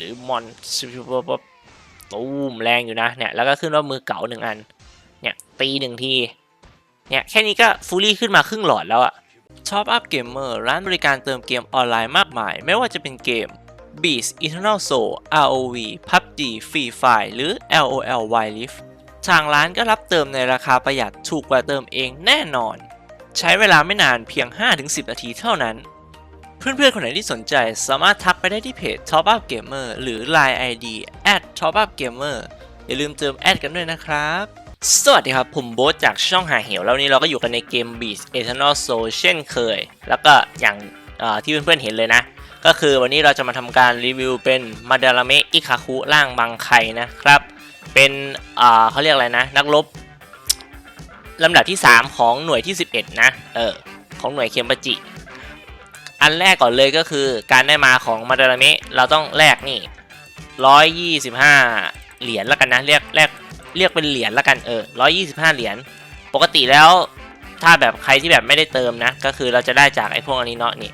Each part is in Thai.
หรือมอนตูมแรงอยู่นะเนี่ยแล้วก็ขึ้นว่ามือเก่าหนึ่งอันเนี่ยตีหนึ่งทีเนี่ยแค่นี้ก็ฟูลี่ขึ้นมาครึ่งหลอดแล้วอะช็อปอัพเกมเมอร์ร้านบริการเติมเกมออนไลน์มากมาย ไม่ว่าจะเป็นเกม Beast Eternal Soul ROV PUBG Free Fire หรือ LOL Wild Rift ทางร้านก็รับเติมในราคาประหยัดถูกกว่าเติมเองแน่นอน ใช้เวลาไม่นานเพียง 5-10 นาทีเท่านั้น เพื่อนๆ คนไหนที่สนใจสามารถทักไปได้ที่เพจ Top Up Gamer หรือ Line ID @Top Up Gamer อย่าลืมเติมแอดกันด้วยนะครับ สวัสดีครับ ผมโบ๊ทจากช่องหาเหวแล้ววันนี้เราก็อยู่กันในเกม Beast Eternal Soul เช่นเคย แล้วก็อย่างที่เพื่อนๆ เห็นเลยนะ ก็คือวันนี้เราจะมาทำการรีวิวเป็นมาดาราเมะอิคาคุร่างบางไคนะครับ เป็นเขาเรียกอะไรนะ นักรบลำดับที่ 3 ของหน่วยที่ 11 นะ เออ ของหน่วยเคมปจิ อันแรกก่อนเลยก็คือการได้มาของมาดาราเมะเราต้องแลกนี่125เหรียญแล้วกันนะเรียกแลกเรียกเป็นเหรียญแล้วกันเออ125เหรียญปกติแล้วถ้าแบบใครที่แบบไม่ได้เติมนะ ก็คือเราจะได้จากไอ้พวกอันนี้เนาะนี่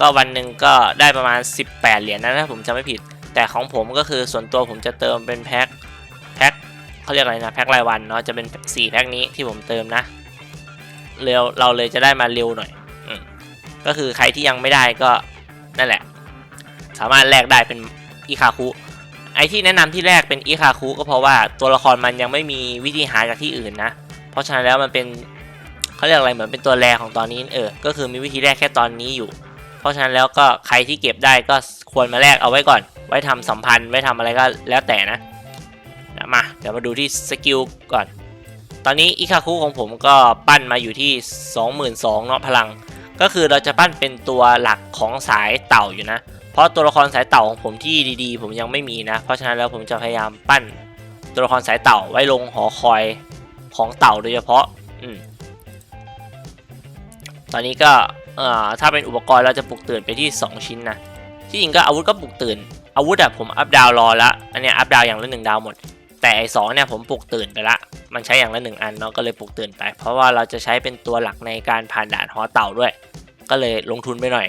ก็วันหนึ่งก็ได้ประมาณ 18 เหรียญนะถ้าผมจำไม่ผิด แต่ของผมก็คือส่วนตัวผมจะเติมเป็นแพ็คแพ็คเขาเรียกอะไรนะแพ็ครายวันเนาะจะเป็น 4 แพ็คนี้ที่ผมเติมนะเร็วเราเลยจะได้มาเร็วหน่อย ก็คือใครที่ยังไม่ได้ก็นั่นแหละ สามารถแลกได้เป็นอิคาคุไอที่แนะนำที่แรกเป็นอิคาคุก็เพราะว่าตัวละครมันยังไม่มีวิธีหาจากที่อื่นนะ เพราะฉะนั้นแล้วมันเป็นเขาเรียกอะไรเหมือนเป็นตัวแรของตอนนี้เออ ก็คือมีวิธีแรกแค่ตอนนี้อยู่ เพราะฉะนั้นแล้วก็ใครที่เก็บได้ก็ควรมาแลกเอาไว้ก่อน ไว้ทำสัมพันธ์ ไว้ทำอะไรก็แล้วแต่นะนะมาเดี๋ยวมาดูที่สกิลก่อน ตอนนี้อิคาคุของผมก็ปั้นมาอยู่ที่ 22,000เนาะพลัง ก็คือเราจะปั้นเป็นตัวหลักของสายเต่าอยู่นะ เพราะตัวละครสายเต่าของผมที่ดีๆ ผมยังไม่มีนะ เพราะฉะนั้นแล้วผมจะพยายามปั้นตัวละครสายเต่าไว้ลงหอคอยของเต่าโดยเฉพาะ อืม ตอนนี้ก็เอ่อถ้าเป็นอุปกรณ์เราจะปลุกตื่นไปที่ 2 ชิ้นนะ ที่จริงก็อาวุธก็ปลุกตื่น อาวุธอะผมอัพดาวรอละ อันเนี้ยอัพดาวอย่างละหนึ่งดาวหมด แต่ไอสองเนี่ยผมปลุกตื่นไปละ มันใช้อย่างละหนึ่งอันเนาะก็เลยปลุกตื่นไป เพราะว่าเราจะใช้เป็นตัวหลักในการผ่านด่านหอเต่าด้วย ก็เลยลงทุนไปหน่อย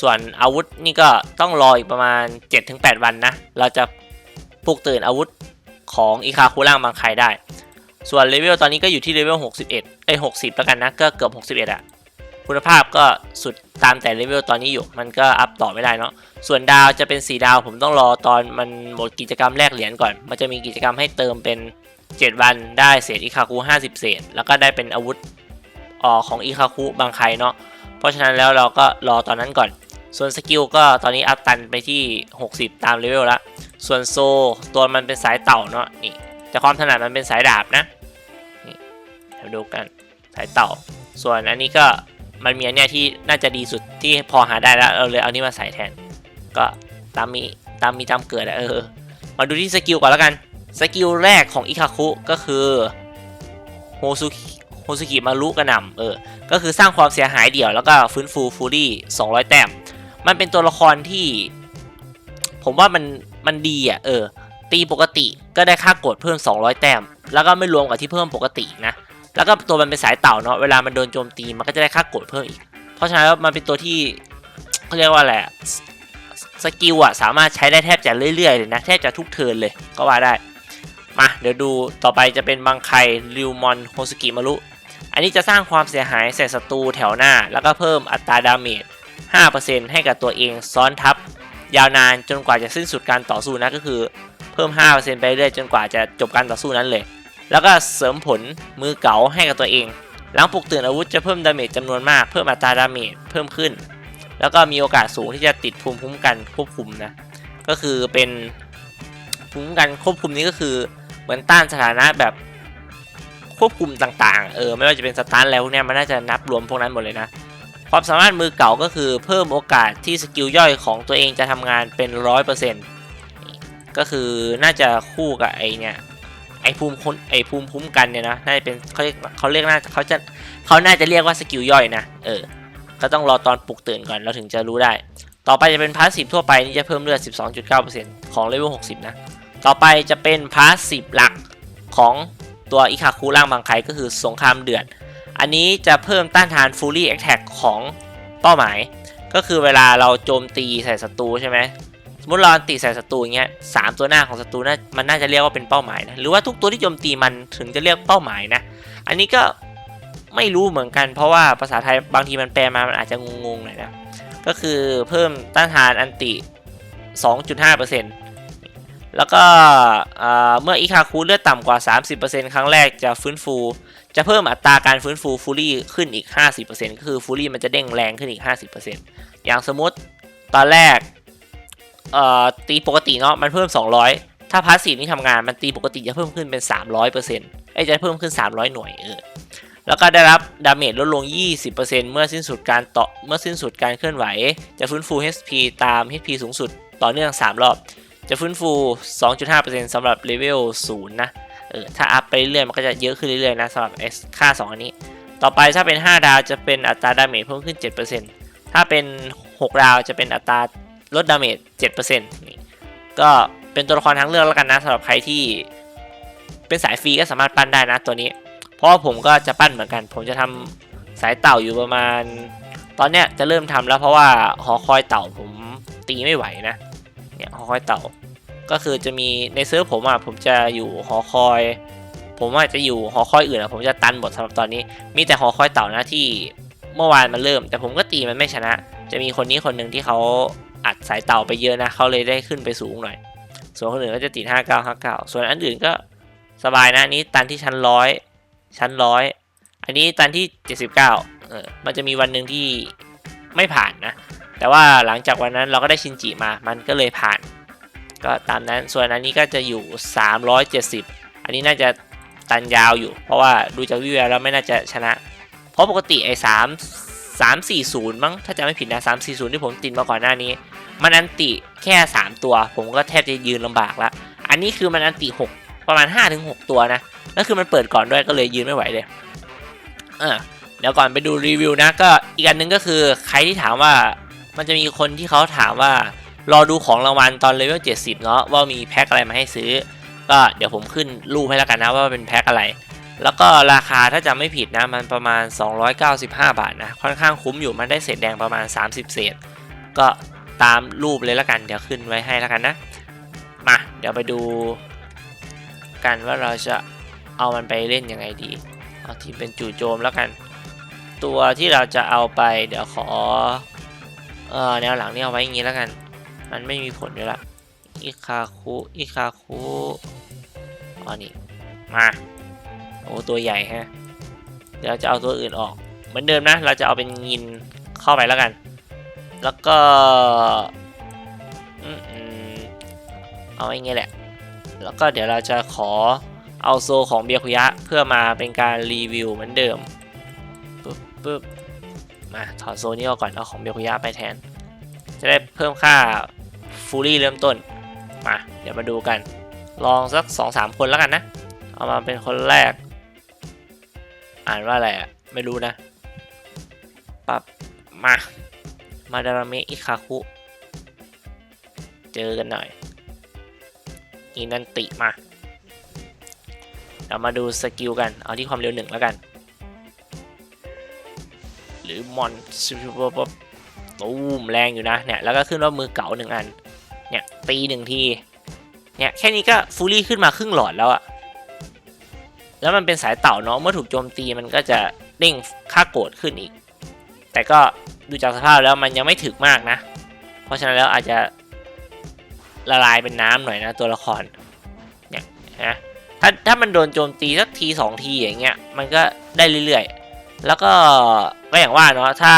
ส่วนอาวุธนี่ก็ต้องรออีกประมาณ 7-8 วันนะ เราจะปลุกตื่นอาวุธของอีคาคุร่างบางใครได้ ส่วนเลเวลตอนนี้ก็อยู่ที่เลเวล61ไอ้ย60 แล้วกันนะ ก็เกือบ 61อะ คุณภาพก็สุดตามแต่เลเวลตอนนี้อยู่ มันก็อัพต่อไม่ได้เนาะ ส่วนดาวจะเป็น4ดาวผมต้องรอตอนมันหมดกิจกรรมแลกเหรียญก่อน มันจะมีกิจกรรมให้เติมเป็น 7 วันได้เศษอีคาคุ50 เศษ แล้วก็ได้เป็นอาวุธออของอีคาคุบางใครเนาะ เพราะฉะนั้นแล้วเราก็รอตอนนั้นก่อน ส่วนสกิลก็ตอนนี้อัพตันไปที่ 60 ตามเลเวลแล้วส่วนโซตัวมันเป็นสายเต่าเนาะนี่ แต่ความถนัดมันเป็นสายดาบนะ นี่มาดูกันสายเต่า ส่วนอันนี้ก็ มันมีอันเนี้ยที่น่าจะดีสุดที่พอหาได้แล้วเราเลยเอานี่มาใส่แทน ก็ตามมีตามมีตามเกิดอะเออ มาดูที่สกิลก่อนแล้วกันสกิลแรกของอิคาคุก็คือโฮซุโฮซุกิมารุกระหน่ำเออ ก็คือสร้างความเสียหายเดี่ยวแล้วก็ฟื้นฟูฟูรี่200 แต้ม มันเป็นตัวละครที่ ผมว่ามันมันดีอะเออ ตีปกติก็ได้ค่ากดเพิ่ม 200 แต้ม แล้วก็ไม่รวมกับที่เพิ่มปกตินะ แล้วก็ตัวมันเป็นสายเต่าเนาะเวลามันโดนโจมตีมันก็จะได้ค่าโกดเพิ่มอีก เพราะฉะนั้นแล้วมันเป็นตัวที่เขาเรียกว่าอะไรสสกิลอะสามารถใช้ได้แทบจะเรื่อยๆเลยนะแทบจะทุกเทิร์นเลยก็ว่าได้มาเดี๋ยวดูต่อไปจะเป็นบังไคริวมอนโฮสกิมารุอันนี้จะสร้างความเสียหายใส่ศัตรูแถวหน้า แล้วก็เพิ่มอัตราดาเมจ 5%ให้กับตัวเองซ้อนทับ ยาวนานจนกว่าจะสิ้นสุดการต่อสู้นะก็คือเพิ่ม 5%ไปเรื่อยจนกว่าจะจบการต่อสู้นั้นเลย แล้วก็เสริมผลมือเก๋าให้กับตัวเอง หลังปลุกตื่นอาวุธจะเพิ่มดาเมจจำนวนมากเพิ่มอัตราดาเมจเพิ่มขึ้น แล้วก็มีโอกาสสูงที่จะติดภูมิคุ้มกันควบคุมนะก็คือเป็นภูมิคุ้มกันควบคุมนี้ก็คือเหมือนต้านสถานะแบบควบคุมต่างๆ เออ ไม่ว่าจะเป็นสตาร์ทแล้วพวกเนี้ยมันน่าจะนับรวมพวกนั้นหมดเลยนะ ความสามารถมือเก่าก็คือเพิ่มโอกาสที่สกิลย่อยของตัวเองจะทำงานเป็นร้อยเปอร์เซ็นต์ก็คือน่าจะคู่กับไอเนี่ย ไอภูมิคุ้มไอภูมิคุ้มกันเนี่ยนะน่าจะเป็นเขาเรียกเขาเรียกน่าเขาจะเขาน่าจะเรียกว่าสกิลย่อยนะเออก็ต้องรอตอนปลุกตื่นก่อนเราถึงจะรู้ได้ ต่อไปจะเป็นพาสซีฟทั่วไปนี่จะเพิ่มเลือด 12.9%ของเลเวล60 นะ ต่อไปจะเป็นพาสซีฟหลักของตัวอิคาคุร่างบางไคก็คือสงครามเดือด อันนี้จะเพิ่มต้านทาน Fully Attack ของเป้าหมาย ก็คือเวลาเราโจมตีใส่ศัตรูใช่ไหม สมมติเราอันติใส่ศัตรูอย่างเงี้ยสามตัวหน้าของศัตรูน่ามันน่าจะเรียกว่าเป็นเป้าหมายนะหรือว่าทุกตัวที่โจมตีมันถึงจะเรียกเป้าหมายนะ อันนี้ก็ไม่รู้เหมือนกัน เพราะว่าภาษาไทยบางทีมันแปลมามันอาจจะงงๆหน่อยนะก็คือเพิ่มต้านทานอันติ 2.5%แล้วก็เมื่ออีคาคูเลือดต่ำกว่า 30%ครั้งแรกจะฟื้นฟู จะเพิ่มอัตราการฟื้นฟูฟูลี่ขึ้นอีก 50%ก็คือฟูลี่มันจะเด้งแรงขึ้นอีก 50%อย่างสมมติตอนแรก เอ่อตีปกติเนาะมันเพิ่ม 200 ถ้าพาสซีฟนี่ทำงานมันตีปกติจะเพิ่มขึ้นเป็น 300%ไอ้จะเพิ่มขึ้น 300 หน่วยเออแล้วก็ได้รับดาเมจลดลง 20%เมื่อสิ้นสุดการต่อเมื่อสิ้นสุดการเคลื่อนไหว จะฟื้นฟู HP ตาม HP สูงสุดต่อเนื่อง 3 รอบ จะฟื้นฟู 2.5%สำหรับเลเวล0นะเออถ้าอัพไปเรื่อยมันก็จะเยอะขึ้นเรื่อยๆนะสำหรับ S ค่า 2 อันนี้ ต่อไปถ้าเป็น 5 ดาวจะเป็นอัตราดาเมจเพิ่มขึ้น 7%ถ้าเป็น 6 ดาวจะเป็นอัตรา ลดดาเมจ7%ก็เป็นตัวละครทั้งเลือกแล้วกันนะสำหรับใครที่เป็นสายฟรีก็สามารถปั้นได้นะตัวนี้ เพราะผมก็จะปั้นเหมือนกัน ผมจะทำสายเต่าอยู่ประมาณ ตอนเนี้ยจะเริ่มทำแล้วเพราะว่าหอคอยเต่าผมตีไม่ไหวนะเนี่ยหอคอยเต่า ก็คือจะมีในเซิร์ฟผมอะผมจะอยู่หอคอย ผมว่าจะอยู่หอคอยอื่นอะผมจะตันหมดสำหรับตอนนี้ มีแต่หอคอยเต่านะที่เมื่อวานมันเริ่ม แต่ผมก็ตีมันไม่ชนะ จะมีคนนี้คนหนึ่งที่เขา อัดสายเต่าไปเยอะนะเขาเลยได้ขึ้นไปสูงหน่อย ส่วนคนอื่นก็จะติด 59 59 ส่วนอันอื่นก็สบายนะอันนี้ตันที่ชั้นร้อยชั้นร้อยอันนี้ตันที่ 79เออมันจะมีวันหนึ่งที่ไม่ผ่านนะ แต่ว่าหลังจากวันนั้นเราก็ได้ชินจิมา มันก็เลยผ่าน ก็ตามนั้นส่วนอันนี้ก็จะอยู่ 370 อันนี้น่าจะตันยาวอยู่ เพราะว่าดูจากวิวแล้วไม่น่าจะชนะ เพราะปกติไอ้สามสามสี่ศูนย์มั้งถ้าจะไม่ผิดนะสามสี่ศูนย์ที่ผมติดมาก่อนหน้านี้ มันอันติแค่ 3 ตัว ผมก็แทบจะยืนลำบากล้วอันนี้คือมันอันติ 6 ประมาณ 5-6 ตัวนะแล้วคือมันเปิดก่อนด้วยก็เลยยืนไม่ไหวเลยอ่าเดี๋ยวก่อนไปดูรีวิวนะ ก็อีกอันหนึงก็คือใครที่ถามว่ามันจะมีคนที่เขาถามว่ารอดูของรางวัลตอนเลเวล70เนาะว่ามีแพ็คอะไรมาให้ซื้อ ก็เดี๋ยวผมขึ้นรูปให้แล้วกันนะว่าเป็นแพ็คอะไร แล้วก็ราคาถ้าจำไม่ผิดนะ มันประมาณ 295 บาทนะ ค่อนข้างคุ้มอยู่มันได้เศษแดงประมาณ 30 เศษ ก็ตามรูปเลยล้วกัน เดี๋ยวขึ้นไว้ให้ล้วกันนะ มา เดี๋ยวไปดู กันว่าเราจะเอามันไปเล่นยังไงดี เอาที่เป็นจู่โจมแล้วกัน ตัวที่เราจะเอาไป เดี๋ยวขอ เออแนวหลังนี่เอาไว้อย่างนี้แล้วกัน มันไม่มีผลอยู่ละอิคาคุอิคาคุอ๋อนี่มา โอ้ตัวใหญ่ฮะ เดี๋ยวเราจะเอาตัวอื่นออก เหมือนเดิมนะ เราจะเอาเป็นงินเข้าไปแล้วกัน แล้วก็เอาอย่างเงี้ยแหละ แล้วก็เดี๋ยวเราจะขอเอาโซของเบียคุยะเพื่อมาเป็นการรีวิวเหมือนเดิมปึ๊บปึ๊บมาถอดโซนี้ออกก่อนเอาของเบียคุยะไปแทน จะได้เพิ่มค่าฟูลี่เริ่มต้น มา เดี๋ยวมาดูกัน ลองสักสองสามคนแล้วกันนะ เอามาเป็นคนแรก อ่านว่าอะไรอะ ไม่รู้นะปับมา มาดาราเมะอิคาคุ เจอกันหน่อยอินันติมาเรามาดูสกิลกัน เอาที่ความเร็วหนึ่งแล้วกัน หรือมอนซูเปอร์ป๊อปตูมแรงอยู่นะ เนี่ย แล้วก็ขึ้นว่ามือเก๋าหนึ่งอัน เนี่ย ตีหนึ่งที เนี่ย แค่นี้ก็ฟูลี่ขึ้นมาครึ่งหลอดแล้วอะ แล้วมันเป็นสายเต่าเนาะเมื่อถูกโจมตีมันก็จะเด้งค่าโกรธขึ้นอีก แต่ก็ดูจากสภาพแล้วมันยังไม่ถึกมากนะ เพราะฉะนั้นแล้วอาจจะละลายเป็นน้ำหน่อยนะตัวละครเนี่ยนะถ้าถ้ามันโดนโจมตีสักทีสองทีอย่างเงี้ยมันก็ได้เรื่อยๆ แล้วก็ก็อย่างว่าเนาะถ้า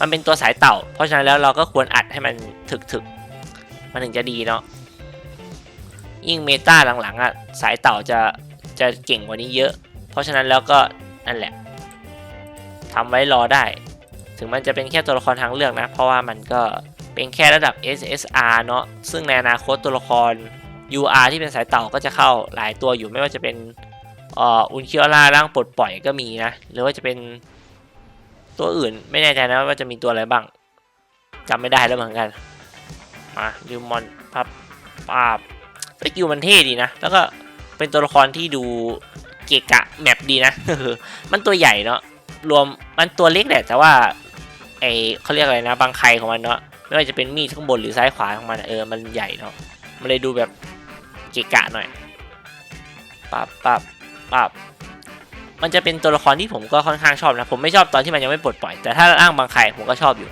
มันเป็นตัวสายเต่า เพราะฉะนั้นแล้วเราก็ควรอัดให้มันถึกๆมันถึงจะดีเนาะยิ่งเมตาหลังๆอะสายเต่าจะ จะเก่งกว่านี้เยอะ เพราะฉะนั้นแล้วก็นั่นแหละทำไว้รอได้ ถึงมันจะเป็นแค่ตัวละครทางเลือกนะ เพราะว่ามันก็เป็นแค่ระดับ SSR เนาะซึ่งในอนาคตตัวละคร UR ที่เป็นสายเต่าก็จะเข้าหลายตัวอยู่ไม่ว่าจะเป็นอุนคิโอล่าร่างปลดปล่อยก็มีนะ หรือว่าจะเป็นตัวอื่นไม่แน่ใจนะว่าจะมีตัวอะไรบ้างจำไม่ได้แล้วเหมือนกันมาลิวมอนพับปาบสกิลมันเท่ดีนะ แล้วก็ เป็นตัวละครที่ดูเกะกะแมปดีนะ มันตัวใหญ่เนาะ รวมมันตัวเล็กแหละแต่ว่าไอเขาเรียกอะไรนะ บางไคของมันเนาะ ไม่ว่าจะเป็นมีดข้างบนหรือซ้ายขวาของมันเออ มันใหญ่เนาะ มันเลยดูแบบเกะกะหน่อย ปับปับปับมันจะเป็นตัวละครที่ผมก็ค่อนข้างชอบนะ ผมไม่ชอบตอนที่มันยังไม่ปลดปล่อย แต่ถ้าอ้างบางใครผมก็ชอบอยู่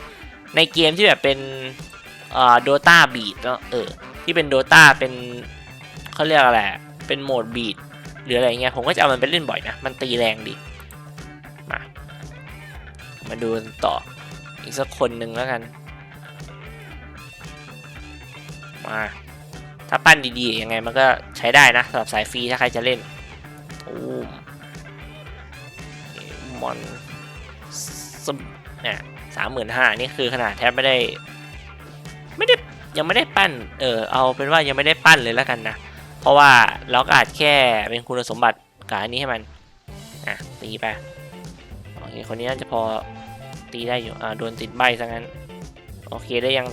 ในเกมที่แบบเป็นเอ่อโดตาบีดเนาะ เออ ที่เป็นโดตาเป็นเขาเรียกอะไร เป็นโหมดบีดหรืออะไรเงี้ยผมก็จะเอามันไปเล่นบ่อยนะ มันตีแรงดี มา มาดูต่ออีกสักคนหนึ่งแล้วกัน มา ถ้าปั้นดีๆยังไงมันก็ใช้ได้นะสำหรับสายฟรีถ้าใครจะเล่นโอ้มมอนสมเนี่ยสามหมื่นห้านี่คือขนาดแทบไม่ได้ ไม่ได้ยังไม่ได้ปั้น เออเอาเป็นว่ายังไม่ได้ปั้นเลยแล้วกันนะ ราะว่าเราก็อาจแค่เป็นคุณสมบัติกับอันนี้ให้มัน อะ ตีไป โอเค คนนี้น่าจะพอตีได้อยู่ อ่า โดนติดใบซะงั้น โอเค ได้ยัง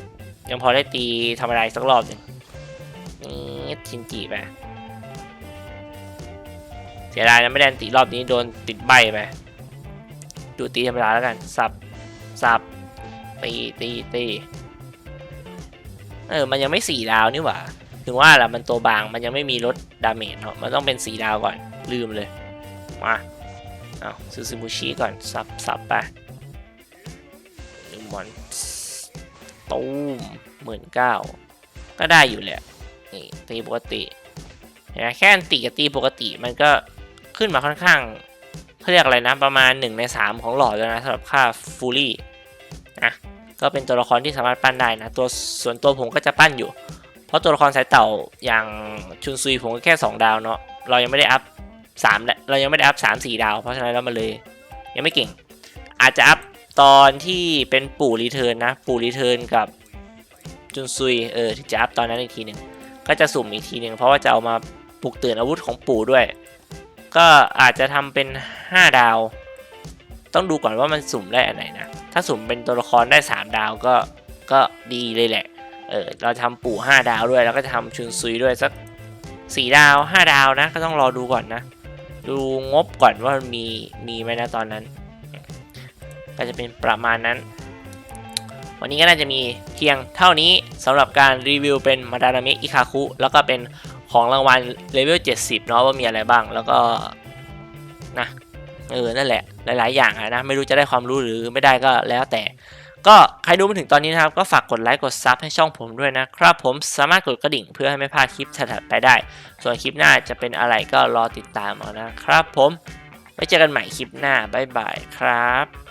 ยังพอได้ตีธรรมดาสักรอบหนึ่งนี่ชินจิไป เสียดายนะไม่ได้ตีรอบนี้โดนติดใบไป ดูตีธรรมดาแล้วกัน สับ สับ ตี ตี ตี เออ มันยังไม่สี่ดาวนี่หว่า ถึงว่าแหละมันตัวบางมันยังไม่มีลดดาเมจเนาะมันต้องเป็นสีดาวก่อนลืมเลย มาเอาซูซูมุชิก่อนสับสับไปหนึ่งมอนตูมหมื่นเก้าก็ได้อยู่แหละนี่ตีปกติเห็นไหมแค่ตีกับตีปกติมันก็ขึ้นมาค่อนข้างเขาเรียกอะไรนะ ประมาณ 1 ใน 3 ของหลอดแล้วนะสำหรับค่าฟูลี่นะก็เป็นตัวละครที่สามารถปั้นได้นะ ตัวส่วนตัวผมก็จะปั้นอยู่ ราะตัวละครสายเต่าอย่างชุนซุยผมก็แค่ 2 ดาวเนาะเรายังไม่ได้อัพสามและเรายังไม่ได้อัพสามสี่ดาว เพราะฉะนั้นแล้วมันเลยยังไม่เก่ง อาจจะอัพตอนที่เป็นปู่รีเทิร์นนะ ปู่รีเทิร์นกับจุนซุยเออที่จะอัพตอนนั้นอีกทีหนึ่งก็จะสุ่มอีกทีหนึ่งเพราะว่าจะเอามาปลุกตื่นอาวุธของปู่ด้วย ก็อาจจะทำเป็น 5 ดาว ต้องดูก่อนว่ามันสุ่มได้อันไหนนะ ถ้าสุ่มเป็นตัวละครได้ 3 ดาวก็ก็ดีเลยแหละ เออเราทำปู่ 5 ดาวด้วย แล้วก็จะทำชุนซุยด้วยสัก 4 ดาว 5 ดาวนะ ก็ต้องรอดูก่อนนะ ดูงบก่อนว่ามันมีมีไหมนะตอนนั้น ก็จะเป็นประมาณนั้น วันนี้ก็น่าจะมีเพียงเท่านี้สำหรับการรีวิวเป็นมาดานามิอิคาคุ แล้วก็เป็นของรางวัลเลเวล 70 เนาะว่ามีอะไรบ้างแล้วก็นะเออนั่นแหละหลาย ๆ อย่างอะนะ ไม่รู้จะได้ความรู้หรือไม่ได้ก็แล้วแต่ ก็ใครดูมาถึงตอนนี้นะครับ ก็ฝากกดไลค์กดซับให้ช่องผมด้วยนะครับผมสามารถกดกระดิ่งเพื่อให้ไม่พลาดคลิปถัดไปได้ ส่วนคลิปหน้าจะเป็นอะไรก็รอติดตามเอานะครับผมไว้เจอกันใหม่คลิปหน้าบ๊ายบายครับ